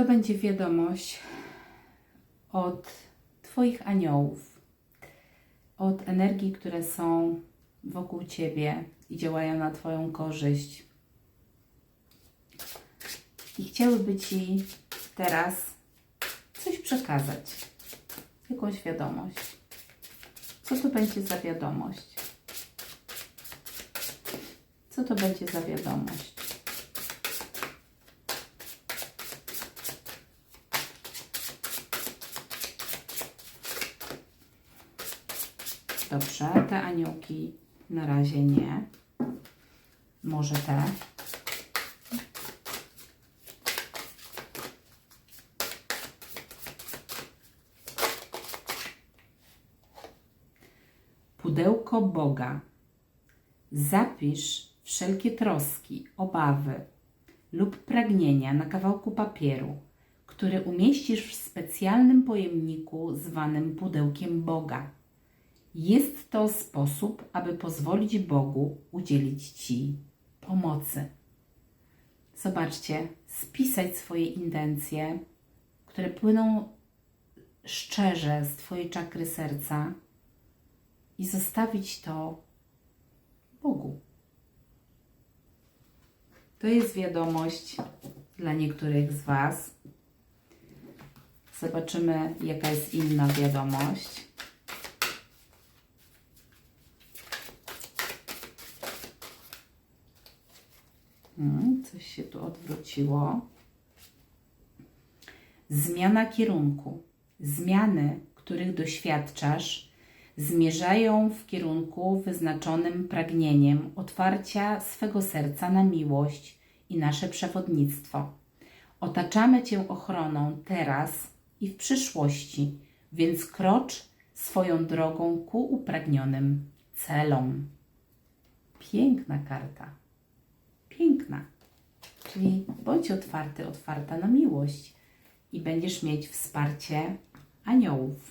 To będzie wiadomość od Twoich aniołów, od energii, które są wokół Ciebie i działają na Twoją korzyść. I chciałyby Ci teraz coś przekazać, jakąś wiadomość. Co to będzie za wiadomość? Co to będzie za wiadomość? Dobrze, te aniołki na razie nie. Może te. Pudełko Boga. Zapisz wszelkie troski, obawy lub pragnienia na kawałku papieru, który umieścisz w specjalnym pojemniku zwanym pudełkiem Boga. Jest to sposób, aby pozwolić Bogu udzielić Ci pomocy. Zobaczcie, spisać swoje intencje, które płyną szczerze z Twojej czakry serca i zostawić to Bogu. To jest wiadomość dla niektórych z Was. Zobaczymy, jaka jest inna wiadomość. Hmm, coś się tu odwróciło. Zmiana kierunku. Zmiany, których doświadczasz, zmierzają w kierunku wyznaczonym pragnieniem otwarcia swego serca na miłość i nasze przewodnictwo. Otaczamy Cię ochroną teraz i w przyszłości, więc krocz swoją drogą ku upragnionym celom. Piękna karta. Piękna. Czyli bądź otwarty, otwarta na miłość i będziesz mieć wsparcie aniołów.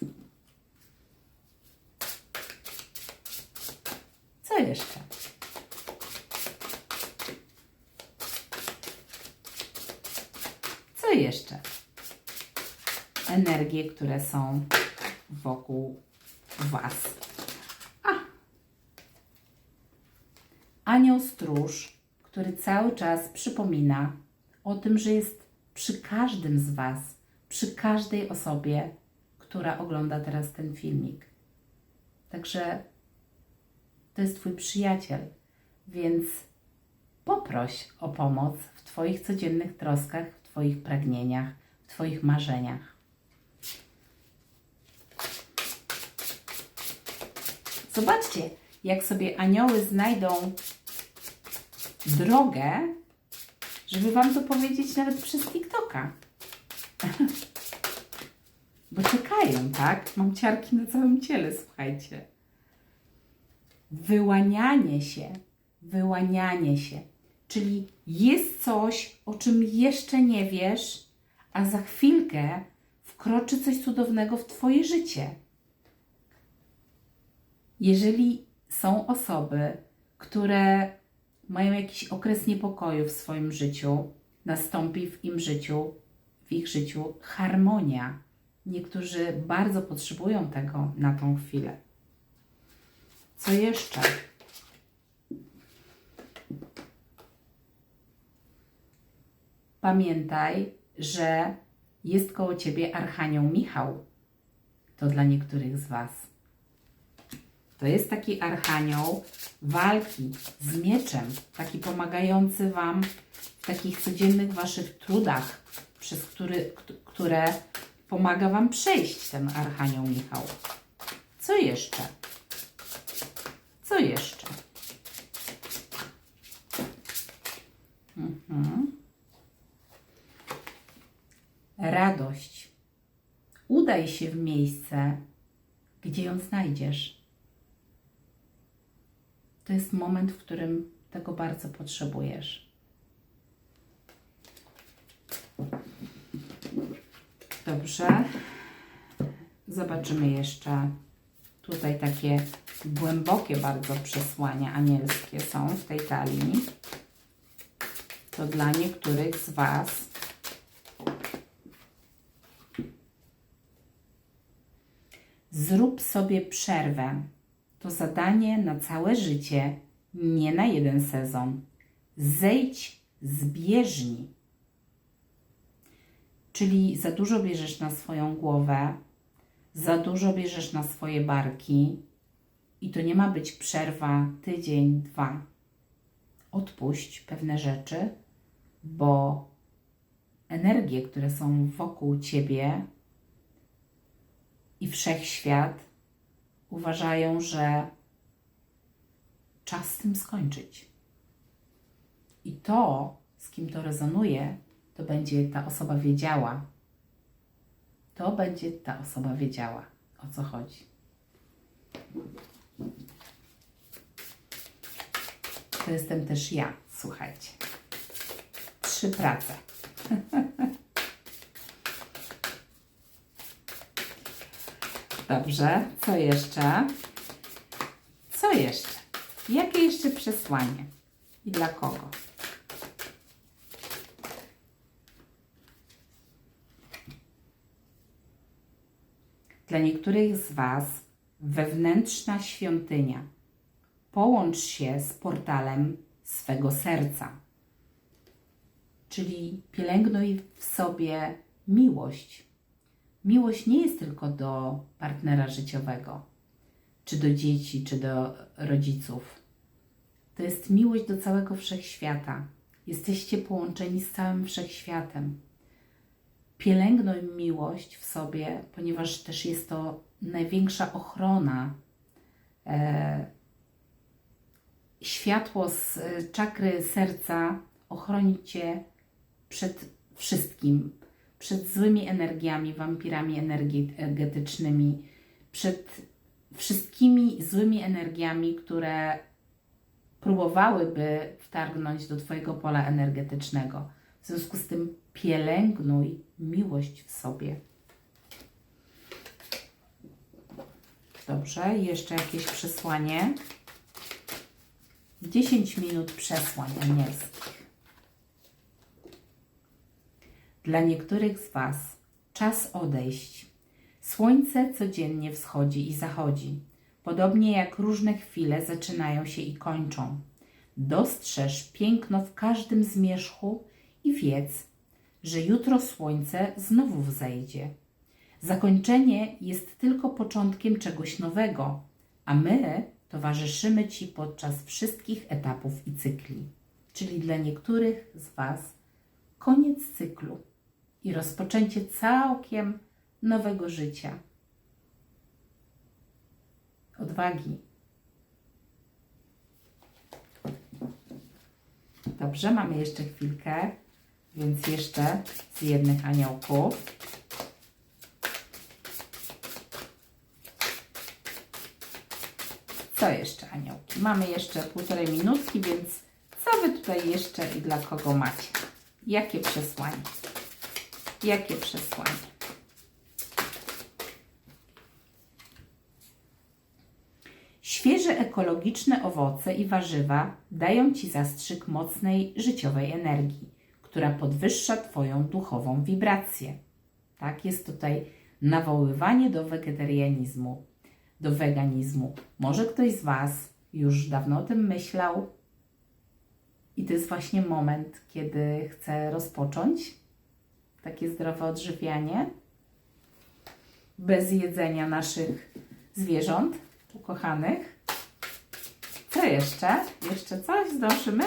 Co jeszcze? Co jeszcze? Energie, które są wokół Was. A! Anioł stróż, który cały czas przypomina o tym, że jest przy każdym z Was, przy każdej osobie, która ogląda teraz ten filmik. Także to jest Twój przyjaciel, więc poproś o pomoc w Twoich codziennych troskach, w Twoich pragnieniach, w Twoich marzeniach. Zobaczcie, jak sobie anioły znajdą drogę, żeby Wam to powiedzieć nawet przez TikToka. Bo czekają, tak? Mam ciarki na całym ciele, słuchajcie wyłanianie się, wyłanianie się. Czyli jest coś, o czym jeszcze nie wiesz, a za chwilkę wkroczy coś cudownego w Twoje życie. Jeżeli są osoby, które mają jakiś okres niepokoju w swoim życiu, nastąpi w im życiu, w ich życiu harmonia. Niektórzy bardzo potrzebują tego na tą chwilę. Co jeszcze? Pamiętaj, że jest koło ciebie Archanioł Michał. To dla niektórych z Was. To jest taki archanioł walki z mieczem, taki pomagający Wam w takich codziennych Waszych trudach, przez który, które pomaga Wam przejść ten archanioł Michał. Co jeszcze? Co jeszcze? Mhm. Radość. Udaj się w miejsce, gdzie ją znajdziesz to jest moment, w którym tego bardzo potrzebujesz. Dobrze. Zobaczymy jeszcze. Tutaj takie głębokie bardzo przesłania anielskie są w tej talii. To dla niektórych z Was zrób sobie przerwę. To zadanie na całe życie, nie na jeden sezon. Zejdź z bieżni. Czyli za dużo bierzesz na swoją głowę, za dużo bierzesz na swoje barki i to nie ma być przerwa tydzień, dwa. Odpuść pewne rzeczy, bo energie, które są wokół ciebie i wszechświat uważają, że czas z tym skończyć. I to, z kim to rezonuje, to będzie ta osoba wiedziała. To będzie ta osoba wiedziała, o co chodzi. To jestem też ja, słuchajcie. Trzy prace. Dobrze, co jeszcze? Co jeszcze? Jakie jeszcze przesłanie? I dla kogo? Dla niektórych z Was wewnętrzna świątynia. Połącz się z portalem swego serca. Czyli pielęgnuj w sobie miłość. Miłość nie jest tylko do partnera życiowego, czy do dzieci, czy do rodziców. To jest miłość do całego wszechświata. Jesteście połączeni z całym wszechświatem pielęgnuj miłość w sobie, ponieważ też jest to największa ochrona. E, światło z e, czakry serca ochroni Cię przed wszystkim, przed złymi energiami, wampirami energetycznymi, przed wszystkimi złymi energiami, które próbowałyby wtargnąć do Twojego pola energetycznego. W związku z tym pielęgnuj miłość w sobie. Dobrze, jeszcze jakieś przesłanie. 10 minut przesłań anielskich. Dla niektórych z Was czas odejść. Słońce codziennie wschodzi i zachodzi, podobnie jak różne chwile zaczynają się i kończą. Dostrzeż piękno w każdym zmierzchu i wiedz, że jutro słońce znowu wzejdzie. Zakończenie jest tylko początkiem czegoś nowego, a my towarzyszymy Ci podczas wszystkich etapów i cykli. Czyli dla niektórych z Was koniec cyklu i rozpoczęcie całkiem nowego życia. Odwagi. Dobrze, mamy jeszcze chwilkę. Więc jeszcze z jednych aniołków. Co jeszcze aniołki? Mamy jeszcze półtorej minutki, więc co Wy tutaj jeszcze i dla kogo macie? Jakie przesłanie? Jakie przesłanie? Świeże ekologiczne owoce i warzywa dają Ci zastrzyk mocnej życiowej energii która podwyższa Twoją duchową wibrację. Tak, jest tutaj nawoływanie do wegetarianizmu, do weganizmu. Może ktoś z Was już dawno o tym myślał i to jest właśnie moment, kiedy chce rozpocząć takie zdrowe odżywianie bez jedzenia naszych zwierząt ukochanych. Co jeszcze? Jeszcze coś zdążymy?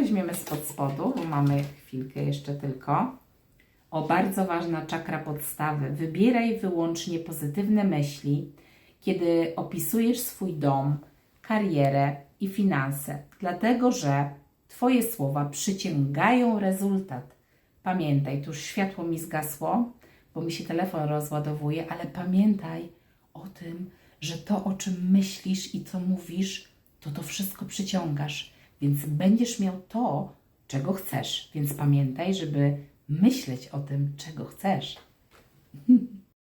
weźmiemy spod spodu, bo mamy chwilkę jeszcze tylko. O, bardzo ważna czakra podstawy. Wybieraj wyłącznie pozytywne myśli, kiedy opisujesz swój dom, karierę i finanse, dlatego że Twoje słowa przyciągają rezultat. Pamiętaj, tu już światło mi zgasło, bo mi się telefon rozładowuje, ale pamiętaj o tym, że to, o czym myślisz i co mówisz, to to wszystko przyciągasz. Więc będziesz miał to, czego chcesz. Więc pamiętaj, żeby myśleć o tym, czego chcesz.